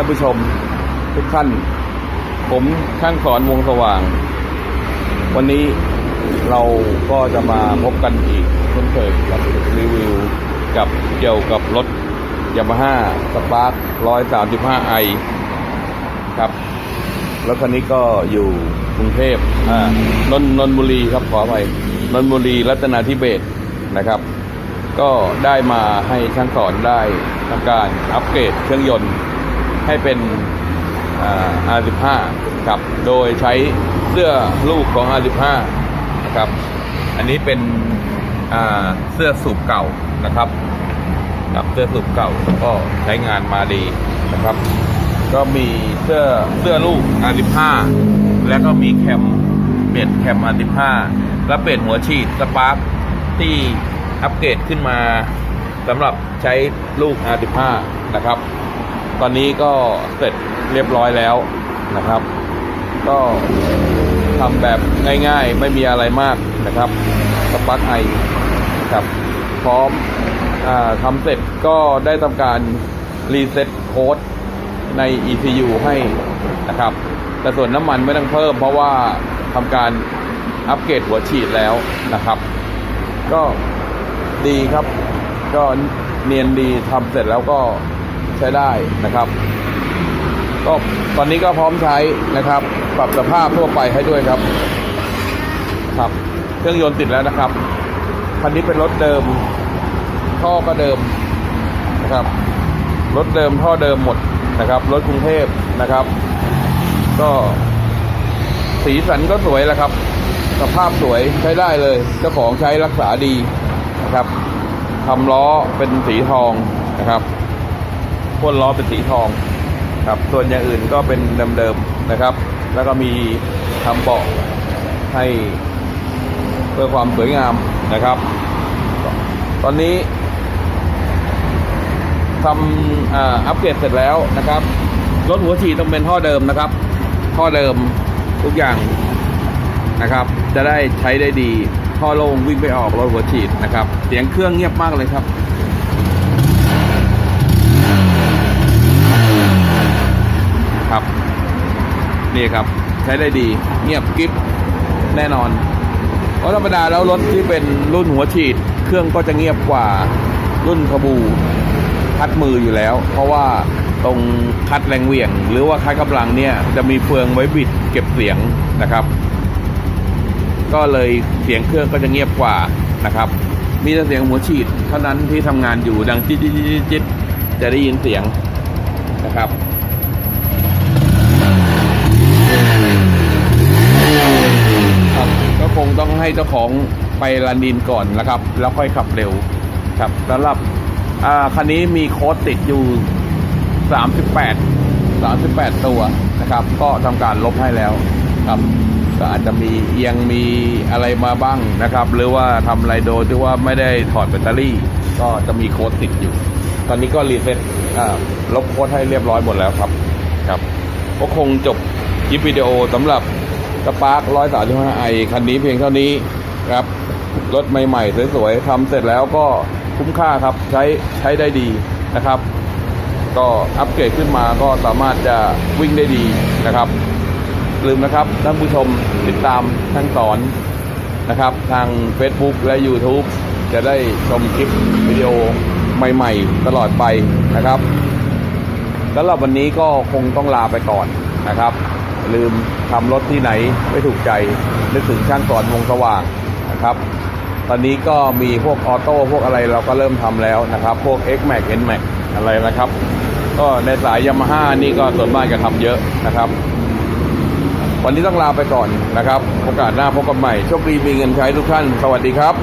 ท่านผู้ชมทุกท่าน ผมช่างสอนวงสว่าง วันนี้เราก็จะมาพบกันอีกเช่นเคยกับรีวิวกับเกี่ยวกับรถยามาฮ่าสปาร์คร้อยสามสิบห้าไอครับรถคันนี้ก็อยู่กรุงเทพอ่านนนนบุรีครับขอไปนนบุรีรัตนาธิเบศนะครับ ก็ได้มาให้ช่างสอนได้ทำการอัปเกรดเครื่องยนต์ ให้เป็นอ่า R15 ครับ โดยใช้เสื้อลูกของ R15 นะครับ อันนี้เป็นเสื้อสูบเก่านะครับครับเสื้อสูบเก่าก็ใช้งานมาดีนะครับ ก็มีเสื้อเสื้อลูก R15 แล้วก็มีแคมเปลี่ยนแคม R15 แล้วเปลี่ยนหัวฉีดสปาร์คที่อัปเกรดขึ้นมาสำหรับใช้ลูก R15 นะครับ ตอนนี้ก็เสร็จเรียบร้อยแล้วนะครับ ก็ทำแบบง่ายๆ ไม่มีอะไรมากนะครับสปาร์คไอครับ พร้อมอาทำเสร็จก็ได้ทำการรีเซ็ตโค้ดใน ECU ให้นะครับ แต่ส่วนน้ำมันไม่ต้องเพิ่มเพราะว่าทำการอัปเกรดหัวฉีดแล้วนะครับ ก็ดีครับ ก็เนียนดีทำเสร็จแล้วก็ ใช้ได้นะครับก็ตอนนี้ก็พร้อมใช้นะครับ ปรับสภาพทั่วไปให้ด้วยครับ ครับเครื่องยนต์ติดแล้วนะครับคันนี้เป็นรถเดิม ท่อก็เดิมนะครับรถเดิมท่อเดิมหมดนะครับรถกรุงเทพนะครับ ก็สีสันก็สวยแล้วครับ สภาพสวยใช้ได้เลย เจ้าของใช้รักษาดีนะครับทำล้อเป็นสีทองนะครับ พ่นล้อเป็นสีทองครับส่วนอย่างอื่นก็เป็นเดิมๆนะครับ แล้วก็มีทำเบาะให้เพื่อความสวยงามนะครับ ตอนนี้ทำอ,อัปเกรดเสร็จแล้วนะครับรถหัวฉีดต้องเป็นท่อเดิมนะครับท่อเดิมทุกอย่างนะครับ จะได้ใช้ได้ดีท่อโล่งวิ่งไปออกรถหัวฉีดนะครับ เสียงเครื่องเงียบมากเลยครับ นี่ครับ ใช้ได้ดี เงียบกริบแน่นอนเพราะธรรมดาแล้วรถที่เป็นรุ่นหัวฉีด เครื่องก็จะเงียบกว่ารุ่นขบูคัดมืออยู่แล้ว เพราะว่าตรงคัดแรงเหวี่ยง หรือว่าคัดกำลังเนี่ยจะมีเฟืองไว้บิดเก็บเสียงนะครับ ก็เลยเสียงเครื่องก็จะเงียบกว่านะครับ มีแต่เสียงหัวฉีด เท่านั้นที่ทำงานอยู่ดังจิ๊ดจิ๊ดจิ๊ดจิ๊ดจะได้ยินเสียงนะครับ ครับ ก็คงต้องให้เจ้าของไปรันดินก่อนนะครับ แล้วค่อยขับเร็วครับสำหรับคันนี้มีโค้ดติดอยู่ 38 38 ตัวนะครับ ก็ทำการลบให้แล้วครับก็อาจจะมีเอียงมีอะไรมาบ้างนะครับ หรือว่าทำอะไรโดยที่ว่าไม่ได้ถอดแบตเตอรี่ ก็จะมีโค้ดติดอยู่ ตอนนี้ก็รีเซ็ตลบโค้ดให้เรียบร้อยหมดแล้วครับครับ ก็คงจบคลิปวิดีโอสำหรับ สปาร์คร้อยสามสิบห้าไอคันนี้เพียงเท่านี้ครับ รถใหม่ ๆ สวยๆทำเสร็จแล้วก็คุ้มค่าครับ ใช้ใช้ได้ดีนะครับ ก็อัปเกรดขึ้นมาก็สามารถจะวิ่งได้ดีนะครับลืมนะครับท่านผู้ชมติดตามท่านสอนนะครับ ทาง Facebook และ YouTube จะได้ชมคลิปวิดีโอใหม่ๆ ตลอดไปนะครับสำหรับวันนี้ก็คงต้องลาไปก่อนนะครับ ลืมทำรถที่ไหนไม่ถูกใจ นึกถึงช่างสอนวงสว่างนะครับ ตอนนี้ก็มีพวกออโต้พวกอะไรเราก็เริ่มทำแล้วนะครับ พวก X Max N Max อะไรนะครับ ก็ในสายยามาฮ่านี่ก็ส่วนมากจะทำเยอะนะครับ วันนี้ต้องลาไปก่อนนะครับ โอกาสหน้าพบกันใหม่โชคดีมีเงินใช้ทุกท่าน สวัสดีครับ